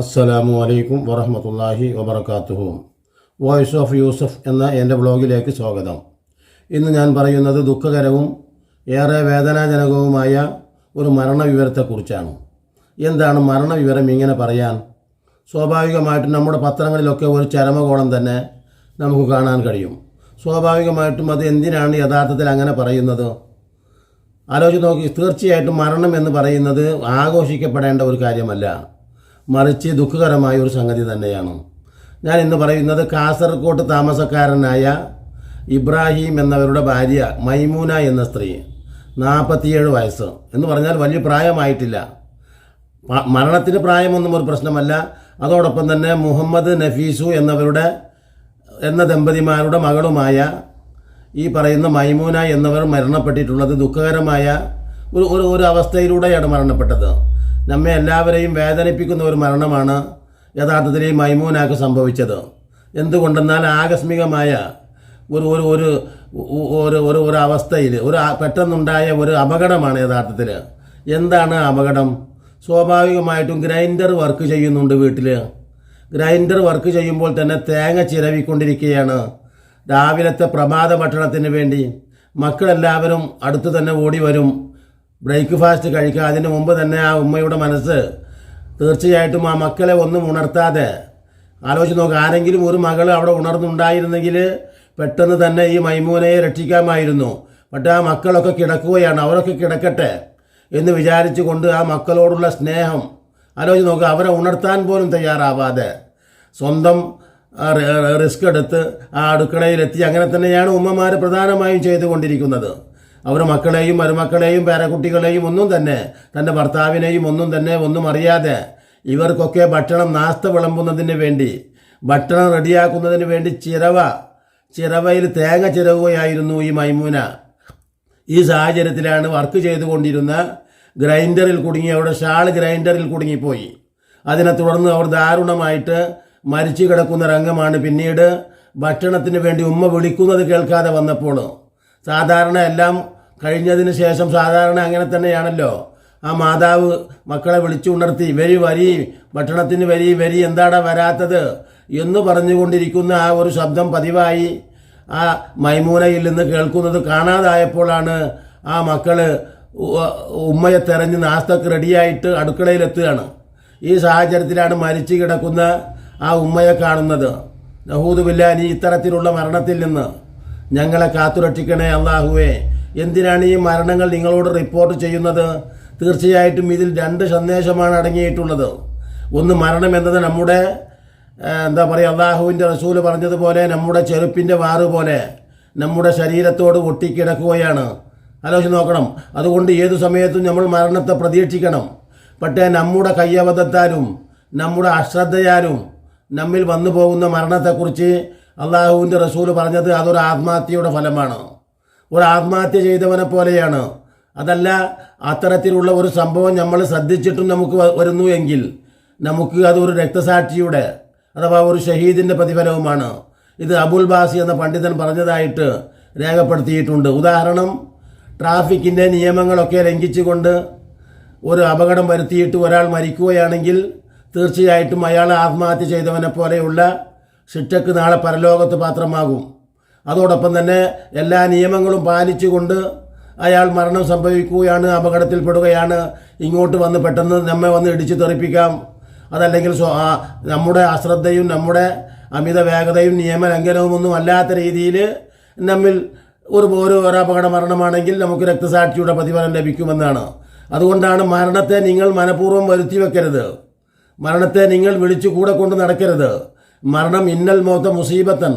അസ്സലാമു അലൈക്കും വറഹമത്തല്ലാഹി വബർക്കാത്തുഹു വോയിസ് ഓഫ് യൂസഫ് എന്ന എന്റെ ബ്ലോഗിലേക്ക് സ്വാഗതം. ഇന്ന് ഞാൻ പറയുന്നത് ദുഃഖകരവും ഏറെ വേദനാജനകവുമായ ഒരു മരണവിവരത്തെക്കുറിച്ചാണ്. എന്താണ് മരണവിവരം ഇങ്ങനെ പറയാൻ? സ്വാഭാവികമായിട്ടും നമ്മുടെ പത്രങ്ങളിലൊക്കെ ഒരു ചരമകോളം തന്നെ നമുക്ക് കാണാൻ കഴിയും. സ്വാഭാവികമായിട്ടും അത് എന്തിനാണ് യഥാർത്ഥത്തിൽ അങ്ങനെ പറയുന്നത്? ആലോചിച്ച് നോക്കി തീർച്ചയായിട്ടും മരണം എന്ന് പറയുന്നത് ആഘോഷിക്കപ്പെടേണ്ട ഒരു കാര്യമല്ല. മറിച്ച് ദുഃഖകരമായ ഒരു സംഗതി തന്നെയാണ്. ഞാൻ ഇന്ന് പറയുന്നത് കാസർഗോഡ് താമസക്കാരനായ ഇബ്രാഹിം എന്നവരുടെ ഭാര്യ മൈമൂന എന്ന സ്ത്രീ നാൽപ്പത്തിയേഴ് വയസ്സ്. എന്ന് പറഞ്ഞാൽ വലിയ പ്രായമായിട്ടില്ല. മരണത്തിന് പ്രായമൊന്നും ഒരു പ്രശ്നമല്ല. അതോടൊപ്പം തന്നെ മുഹമ്മദ് നഫീസു എന്നവരുടെ എന്ന ദമ്പതിമാരുടെ മകളുമായ ഈ പറയുന്ന മൈമൂന എന്നവർ മരണപ്പെട്ടിട്ടുള്ളത് ദുഃഖകരമായ ഒരു ഒരു അവസ്ഥയിലൂടെയാണ് മരണപ്പെട്ടത്. നമ്മെ എല്ലാവരെയും വേദനിപ്പിക്കുന്ന ഒരു മരണമാണ് യഥാർത്ഥത്തിൽ ഈ മൈമൂനാക്ക് സംഭവിച്ചത്. എന്തുകൊണ്ടെന്നാൽ ആകസ്മികമായ ഒരു ഒരു ഒരു ഒരു ഒരു ഒരു അവസ്ഥയിൽ ഒരു പെട്ടെന്നുണ്ടായ ഒരു അപകടമാണ് യഥാർത്ഥത്തിൽ എന്താണ് അപകടം? സ്വാഭാവികമായിട്ടും ഗ്രൈൻഡർ വർക്ക് ചെയ്യുന്നുണ്ട് വീട്ടിൽ ഗ്രൈൻഡർ വർക്ക് ചെയ്യുമ്പോൾ തന്നെ തേങ്ങ ചിരവിക്കൊണ്ടിരിക്കുകയാണ്. രാവിലത്തെ പ്രഭാത ഭക്ഷണത്തിന് വേണ്ടി മക്കളെല്ലാവരും അടുത്ത് തന്നെ ഓടി വരും. ബ്രേക്ക്ഫാസ്റ്റ് കഴിക്കുക. അതിന് മുമ്പ് തന്നെ ആ ഉമ്മയുടെ മനസ്സ് തീർച്ചയായിട്ടും ആ മക്കളെ ഒന്നും ഉണർത്താതെ ആലോചിച്ച് നോക്കുക ആരെങ്കിലും ഒരു മകൾ അവിടെ ഉണർന്നുണ്ടായിരുന്നെങ്കിൽ പെട്ടെന്ന് തന്നെ ഈ മൈമൂനയെ രക്ഷിക്കാമായിരുന്നു. പക്ഷേ ആ മക്കളൊക്കെ കിടക്കുകയാണ്. അവരൊക്കെ കിടക്കട്ടെ എന്ന് വിചാരിച്ചുകൊണ്ട് ആ മക്കളോടുള്ള സ്നേഹം ആലോചിച്ച് നോക്കുക അവരെ ഉണർത്താൻ പോലും തയ്യാറാവാതെ സ്വന്തം റിസ്ക് എടുത്ത് ആ അടുക്കളയിലെത്തി. അങ്ങനെ തന്നെയാണ് ഉമ്മമാർ പ്രധാനമായും ചെയ്തുകൊണ്ടിരിക്കുന്നത്. അവർ മക്കളെയും മരുമക്കളെയും പേരക്കുട്ടികളെയും ഒന്നും തന്നെ തന്റെ ഭർത്താവിനെയും ഒന്നും തന്നെ ഒന്നും അറിയാതെ ഇവർക്കൊക്കെ ഭക്ഷണം നാസ്ത വിളമ്പുന്നതിന് വേണ്ടി ഭക്ഷണം റെഡിയാക്കുന്നതിന് വേണ്ടി ചിരവ ചിരവയിൽ തേങ്ങ ചിരവുകയായിരുന്നു ഈ മൈമൂന. ഈ സാഹചര്യത്തിലാണ് വർക്ക് ചെയ്തുകൊണ്ടിരുന്ന ഗ്രൈൻഡറിൽ കുടുങ്ങി അവിടെ ഷാൾ ഗ്രൈൻഡറിൽ കുടുങ്ങിപ്പോയി. അതിനെ തുടർന്ന് അവർ ദാരുണമായിട്ട് മരിച്ചു കിടക്കുന്ന രംഗമാണ് പിന്നീട് ഭക്ഷണത്തിന് വേണ്ടി ഉമ്മ വിളിക്കുന്നത് കേൾക്കാതെ വന്നപ്പോൾ. സാധാരണ എല്ലാം കഴിഞ്ഞതിന് ശേഷം സാധാരണ അങ്ങനെ തന്നെയാണല്ലോ. ആ മാതാവ് മക്കളെ വിളിച്ചുണർത്തി വരി വരി ഭക്ഷണത്തിന് വരി വരി എന്താടാ വരാത്തത്? എന്ന് പറഞ്ഞുകൊണ്ടിരിക്കുന്ന ആ ഒരു ശബ്ദം പതിവായി. ആ മൈമൂനയിൽ നിന്ന് കേൾക്കുന്നത് കാണാതായപ്പോഴാണ് ആ മക്കൾ ഉമ്മയെ തെരഞ്ഞ് നാസ്തക്ക് റെഡിയായിട്ട് അടുക്കളയിലെത്തുകയാണ്. ഈ സാഹചര്യത്തിലാണ് മരിച്ചു കിടക്കുന്ന ആ ഉമ്മയെ കാണുന്നത്. നഹൂദുബില്ലാനി ഇത്തരത്തിലുള്ള മരണത്തിൽ നിന്ന് ഞങ്ങളെ കാത്തുരക്ഷിക്കണേ അള്ളാഹുവേ എന്തിനാണ് ഈ മരണങ്ങൾ നിങ്ങളോട് റിപ്പോർട്ട് ചെയ്യുന്നത്? തീർച്ചയായിട്ടും ഇതിൽ രണ്ട് സന്ദേശമാണ് അടങ്ങിയിട്ടുള്ളത്. ഒന്ന് മരണം എന്നത് നമ്മുടെ എന്താ പറയുക അള്ളാഹുവിന്റെ റസൂൽ പറഞ്ഞതുപോലെ നമ്മുടെ ചെറുപ്പിന്റെ വാറ് പോലെ നമ്മുടെ ശരീരത്തോട് ഒട്ടിക്കിടക്കുകയാണ്. ആലോചിച്ച് നോക്കണം. അതുകൊണ്ട് ഏതു സമയത്തും നമ്മൾ മരണത്തെ പ്രതീക്ഷിക്കണം. പക്ഷേ നമ്മുടെ കയ്യബദ്ധത്താലും നമ്മുടെ അശ്രദ്ധയാലും നമ്മിൽ വന്നു പോകുന്ന മരണത്തെക്കുറിച്ച് അള്ളാഹുവിന്റെ റസൂൽ പറഞ്ഞത് അതൊരു ആത്മഹത്യയുടെ ഫലമാണ്. ഒരു ആത്മഹത്യ ചെയ്തവനെ പോലെയാണ്. അതല്ല അത്തരത്തിലുള്ള ഒരു സംഭവം നമ്മൾ ശ്രദ്ധിച്ചിട്ടും നമുക്ക് വരുന്നു എങ്കിൽ നമുക്ക് അതൊരു രക്തസാക്ഷിയുടെ അഥവാ ഒരു ഷഹീദിന്റെ പ്രതിഫലവുമാണ്. ഇത് അബുൽ ബാസി എന്ന പണ്ഡിതൻ പറഞ്ഞതായിട്ട് രേഖപ്പെടുത്തിയിട്ടുണ്ട്. ഉദാഹരണം ട്രാഫിക്കിന്റെ നിയമങ്ങളൊക്കെ ലംഘിച്ചുകൊണ്ട് ഒരു അപകടം വരുത്തിയിട്ട് ഒരാൾ മരിക്കുകയാണെങ്കിൽ തീർച്ചയായിട്ടും അയാൾ ആത്മഹത്യ ചെയ്തവനെ പോലെയുള്ള ശിക്ഷക്ക് നാളെ പരലോകത്ത് പാത്രമാകും. അതോടൊപ്പം തന്നെ എല്ലാ നിയമങ്ങളും പാലിച്ചുകൊണ്ട് അയാൾ മരണം സംഭവിക്കുകയാണ് അപകടത്തിൽപ്പെടുകയാണ്. ഇങ്ങോട്ട് വന്ന് പെട്ടെന്ന് നമ്മെ വന്ന് ഇടിച്ചു തെറിപ്പിക്കാം. അതല്ലെങ്കിൽ നമ്മുടെ അശ്രദ്ധയും നമ്മുടെ അമിത വേഗതയും നിയമലംഘനവും ഒന്നും അല്ലാത്ത രീതിയിൽ നമ്മിൽ ഒരു ഓരോ ഒരു അപകട മരണമാണെങ്കിൽ നമുക്ക് രക്തസാക്ഷിയുടെ പ്രതിഫലം ലഭിക്കുമെന്നാണ്. അതുകൊണ്ടാണ് മരണത്തെ നിങ്ങൾ മനഃപൂർവം വരുത്തി വെക്കരുത്. മരണത്തെ നിങ്ങൾ വിളിച്ചു കൂടെ കൊണ്ട് നടക്കരുത്. മരണം ഇന്നൽ മോത്ത മുസീബത്തൻ.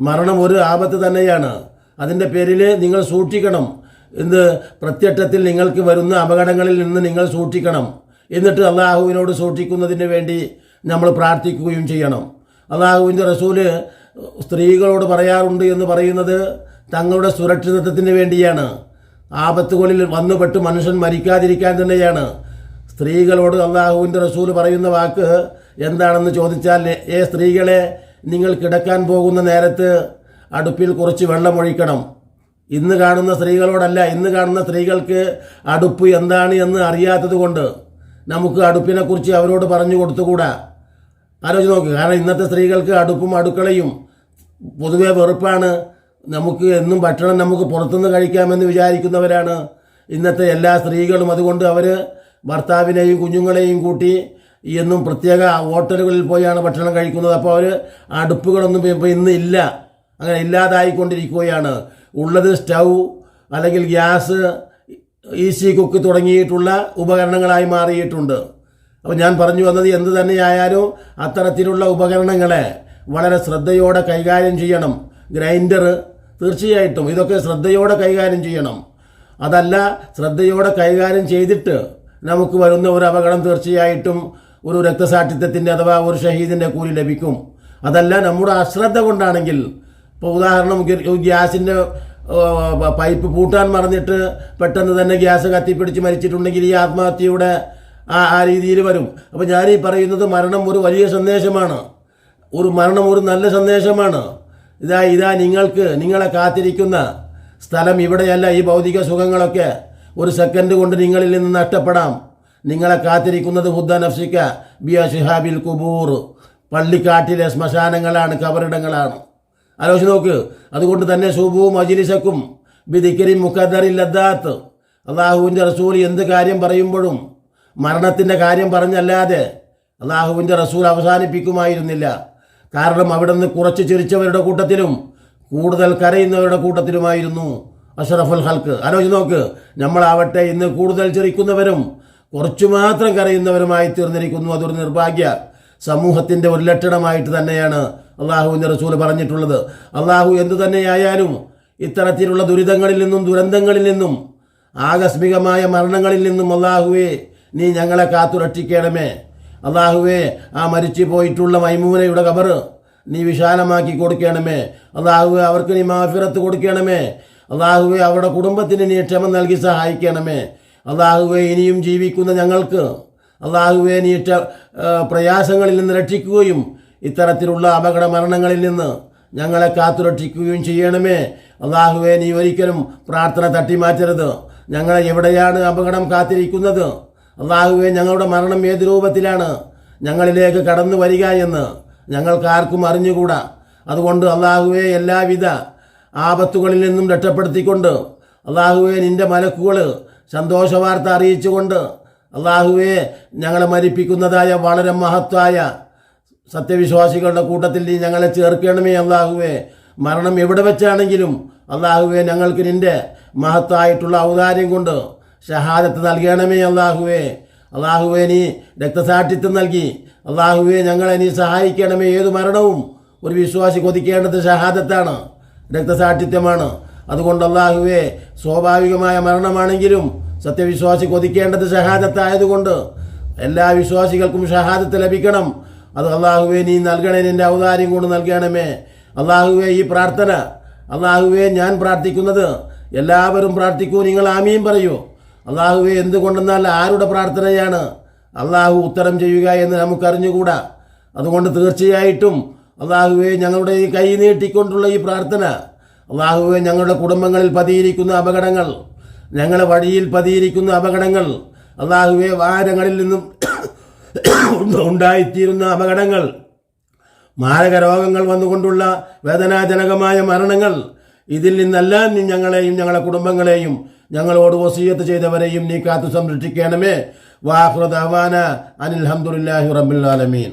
മരണം ഒരു ആപത്ത് തന്നെയാണ്. അതിന്റെ പേരിൽ നിങ്ങൾ സൂക്ഷിക്കണം. എന്ത് പ്രത്യക്ഷത്തിൽ നിങ്ങൾക്ക് വരുന്ന അപകടങ്ങളിൽ നിന്ന് നിങ്ങൾ സൂക്ഷിക്കണം. എന്നിട്ട് അള്ളാഹുവിനോട് സൂക്ഷിക്കുന്നതിന് വേണ്ടി നമ്മൾ പ്രാർത്ഥിക്കുകയും ചെയ്യണം. അള്ളാഹുവിന്റെ റസൂൽ സ്ത്രീകളോട് പറയാറുണ്ട് എന്ന് പറയുന്നത് തങ്ങളുടെ സുരക്ഷിതത്വത്തിന് വേണ്ടിയാണ്. ആപത്തുകളിൽ വന്നുപെട്ട് മനുഷ്യൻ മരിക്കാതിരിക്കാൻ തന്നെയാണ്. സ്ത്രീകളോട് അള്ളാഹുവിന്റെ റസൂൽ പറയുന്ന വാക്ക് എന്താണെന്ന് ചോദിച്ചാൽ ഏ സ്ത്രീകളെ നിങ്ങൾ കിടക്കാൻ പോകുന്ന നേരത്ത് അടുപ്പിൽ കുറച്ച് വെള്ളമൊഴിക്കണം. ഇന്ന് കാണുന്ന സ്ത്രീകളോടല്ല ഇന്ന് കാണുന്ന സ്ത്രീകൾക്ക് അടുപ്പ് എന്താണ് എന്ന് അറിയാത്തത് കൊണ്ട് നമുക്ക് അടുപ്പിനെക്കുറിച്ച് അവരോട് പറഞ്ഞു കൊടുത്തുകൂടാ. ആലോചിച്ച് നോക്കുക കാരണം ഇന്നത്തെ സ്ത്രീകൾക്ക് അടുപ്പും അടുക്കളയും പൊതുവെ വെറുപ്പാണ്. നമുക്ക് എന്നും ഭക്ഷണം നമുക്ക് പുറത്തുനിന്ന് കഴിക്കാമെന്ന് വിചാരിക്കുന്നവരാണ് ഇന്നത്തെ എല്ലാ സ്ത്രീകളും. അതുകൊണ്ട് അവർ ഭർത്താവിനെയും കുഞ്ഞുങ്ങളെയും കൂട്ടി എന്നും പ്രത്യേക ഹോട്ടലുകളിൽ പോയാണ് ഭക്ഷണം കഴിക്കുന്നത്. അപ്പോൾ അവർ അടുപ്പുകളൊന്നും ഇപ്പോൾ ഇന്ന് ഇല്ല. അങ്ങനെ ഇല്ലാതായിക്കൊണ്ടിരിക്കുകയാണ്. ഉള്ളത് സ്റ്റൗ അല്ലെങ്കിൽ ഗ്യാസ് ഈസി കുക്ക് തുടങ്ങിയിട്ടുള്ള ഉപകരണങ്ങളായി മാറിയിട്ടുണ്ട്. അപ്പോൾ ഞാൻ പറഞ്ഞു വന്നത് എന്ത് തന്നെയായാലും അത്തരത്തിലുള്ള ഉപകരണങ്ങളെ വളരെ ശ്രദ്ധയോടെ കൈകാര്യം ചെയ്യണം. ഗ്രൈൻഡർ തീർച്ചയായിട്ടും ഇതൊക്കെ ശ്രദ്ധയോടെ കൈകാര്യം ചെയ്യണം. അതല്ല ശ്രദ്ധയോടെ കൈകാര്യം ചെയ്തിട്ട് നമുക്ക് വരുന്ന ഒരു അപകടം തീർച്ചയായിട്ടും ഒരു രക്തസാക്ഷിത്വത്തിന്റെ അഥവാ ഒരു ഷഹീദിന്റെ കൂലി ലഭിക്കും. അതല്ല നമ്മുടെ അശ്രദ്ധ കൊണ്ടാണെങ്കിൽ ഇപ്പോൾ ഉദാഹരണം ഗ്യാസിന്റെ പൈപ്പ് പൂട്ടാൻ മറന്നിട്ട് പെട്ടെന്ന് തന്നെ ഗ്യാസ് കത്തിപ്പിടിച്ച് മരിച്ചിട്ടുണ്ടെങ്കിൽ ഈ ആത്മഹത്യയുടെ ആ ആ രീതിയിൽ വരും. അപ്പോൾ ഞാൻ ഈ പറയുന്നത് മരണം ഒരു വലിയ സന്ദേശമാണ്. ഒരു മരണം ഒരു നല്ല സന്ദേശമാണ്. ഇതാ ഇതാ നിങ്ങൾക്ക് നിങ്ങളെ കാത്തിരിക്കുന്ന സ്ഥലം ഇവിടെയല്ല ഈ ഭൗതിക സുഖങ്ങളൊക്കെ. ഒരു സെക്കൻഡ് കൊണ്ട് നിങ്ങളിൽ നിന്ന് നഷ്ടപ്പെടാം. നിങ്ങളെ കാത്തിരിക്കുന്നത് ബുദ്ധ നഫ്സിക്ക ബിയ ഷിഹാബിൽ കുബൂർ പള്ളിക്കാട്ടിലെ ശ്മശാനങ്ങളാണ് കബറിടങ്ങളാണ്. ആലോചിച്ച് നോക്ക് അതുകൊണ്ട് തന്നെ സുബുവും അജിലിസക്കും ബിദിക്കരി മുഖദറില്ലദ്ദാത്ത് അള്ളാഹുവിന്റെ റസൂൽ എന്ത് കാര്യം പറയുമ്പോഴും മരണത്തിന്റെ കാര്യം പറഞ്ഞല്ലാതെ അള്ളാഹുവിന്റെ റസൂൽ അവസാനിപ്പിക്കുമായിരുന്നില്ല. കാരണം അവിടെ നിന്ന് കുറച്ച് ചിരിച്ചവരുടെ കൂട്ടത്തിലും കൂടുതൽ കരയുന്നവരുടെ കൂട്ടത്തിലുമായിരുന്നു അഷറഫുൽ ഹൽക്ക് ആലോചിച്ച് നോക്ക് നമ്മളാവട്ടെ ഇന്ന് കൂടുതൽ ചിരിക്കുന്നവരും കുറച്ചു മാത്രം കരയുന്നവരുമായി തീർന്നിരിക്കുന്നു. അതൊരു നിർഭാഗ്യ. സമൂഹത്തിന്റെ ഒരു ലക്ഷണമായിട്ട് തന്നെയാണ് അള്ളാഹുവിന്റെ റസൂൽ പറഞ്ഞിട്ടുള്ളത്. അള്ളാഹു എന്തു തന്നെയായാലും ഇത്തരത്തിലുള്ള ദുരിതങ്ങളിൽ നിന്നും ദുരന്തങ്ങളിൽ നിന്നും ആകസ്മികമായ മരണങ്ങളിൽ നിന്നും അള്ളാഹുവെ നീ ഞങ്ങളെ കാത്തുരക്ഷിക്കണമേ. അള്ളാഹുവെ ആ മരിച്ചു പോയിട്ടുള്ള മൈമൂനയുടെ കബർ നീ വിശാലമാക്കി കൊടുക്കണമേ. അള്ളാഹുവെ അവർക്ക് നീ മാഫിറത്ത് കൊടുക്കണമേ. അള്ളാഹുവെ അവരുടെ കുടുംബത്തിന് നീ ക്ഷമ നൽകി സഹായിക്കണമേ. അള്ളാഹുവെ ഇനിയും ജീവിക്കുന്ന ഞങ്ങൾക്ക് അള്ളാഹുവെ നീ ക്ഷ- പ്രയാസങ്ങളിൽ നിന്ന് രക്ഷിക്കുകയും ഇത്തരത്തിലുള്ള അപകട മരണങ്ങളിൽ നിന്ന് ഞങ്ങളെ കാത്തുരക്ഷിക്കുകയും ചെയ്യണമേ. അള്ളാഹുവെ നീ ഒരിക്കലും പ്രാർത്ഥന തട്ടിമാറ്റരുത്. ഞങ്ങളെ എവിടെയാണ് അപകടം കാത്തിരിക്കുന്നത്? അള്ളാഹുവെ ഞങ്ങളുടെ മരണം ഏത് രൂപത്തിലാണ്? ഞങ്ങളിലേക്ക് കടന്നു വരിക എന്ന് ഞങ്ങൾക്കാർക്കും അറിഞ്ഞുകൂടാ. അതുകൊണ്ട് അള്ളാഹുവെ എല്ലാവിധ ആപത്തുകളിൽ നിന്നും രക്ഷപ്പെടുത്തിക്കൊണ്ട് അള്ളാഹുവെ നിന്റെ മലക്കുകൾ സന്തോഷവാർത്ത അറിയിച്ചുകൊണ്ട് അള്ളാഹുവെ ഞങ്ങളെ മരിപ്പിക്കുന്നതായ വളരെ മഹത്തായ സത്യവിശ്വാസികളുടെ കൂട്ടത്തിൽ നീ ഞങ്ങളെ ചേർക്കണമേ അള്ളാഹുവെ. മരണം എവിടെ വെച്ചാണെങ്കിലും അള്ളാഹുവെ ഞങ്ങൾക്ക് നിന്റെ മഹത്തായിട്ടുള്ള ഔദാര്യം കൊണ്ട് ഷഹാദത്ത് നൽകണമേ അള്ളാഹുവെ. അള്ളാഹുവെ നീ രക്തസാക്ഷിത്വം നൽകി. അള്ളാഹുവെ ഞങ്ങളെ നീ സഹായിക്കണമേ. ഏത് മരണവും ഒരു വിശ്വാസി കൊതിക്കേണ്ടത് ഷഹാദത്താണ് രക്തസാക്ഷിത്വമാണ്. അതുകൊണ്ട് അള്ളാഹുവെ സ്വാഭാവികമായ മരണമാണെങ്കിലും സത്യവിശ്വാസി കൊതിക്കേണ്ടത് ഷഹാദത്തായതുകൊണ്ട് എല്ലാ വിശ്വാസികൾക്കും ഷഹാദത്ത് ലഭിക്കണം. അത് അള്ളാഹുവെ നീ നൽകണേ നിന്റെ ഔദാര്യം കൊണ്ട് നൽകണമേ. അള്ളാഹുവെ ഈ പ്രാർത്ഥന അള്ളാഹുവെ ഞാൻ പ്രാർത്ഥിക്കുന്നത് എല്ലാവരും പ്രാർത്ഥിക്കൂ നിങ്ങൾ ആമീൻ പറയൂ. അള്ളാഹുവെ എന്തുകൊണ്ടെന്നാൽ ആരുടെ പ്രാർത്ഥനയാണ്? അള്ളാഹു ഉത്തരം ചെയ്യുക എന്ന് നമുക്കറിഞ്ഞുകൂടാ. അതുകൊണ്ട് തീർച്ചയായിട്ടും അള്ളാഹുവെ ഞങ്ങളുടെ ഈ കൈ നീട്ടിക്കൊണ്ടുള്ള ഈ പ്രാർത്ഥന അള്ളാഹുവെ ഞങ്ങളുടെ കുടുംബങ്ങളിൽ പതിയിരിക്കുന്ന അപകടങ്ങൾ ഞങ്ങളുടെ വഴിയിൽ പതിയിരിക്കുന്ന അപകടങ്ങൾ അള്ളാഹുവെ വാരങ്ങളിൽ നിന്നും ഉണ്ടായിത്തീരുന്ന അപകടങ്ങൾ മാരക രോഗങ്ങൾ വന്നുകൊണ്ടുള്ള വേദനാജനകമായ മരണങ്ങൾ ഇതിൽ നിന്നെല്ലാം നീ ഞങ്ങളെയും ഞങ്ങളുടെ കുടുംബങ്ങളെയും ഞങ്ങളോട് വസീയത്ത് ചെയ്തവരെയും നീ കാത്തു സംരക്ഷിക്കണമേ വാഹൃദാന അനിൽ ഹംദുല്ലാഹി റബ്ബിൽ ആലമീൻ.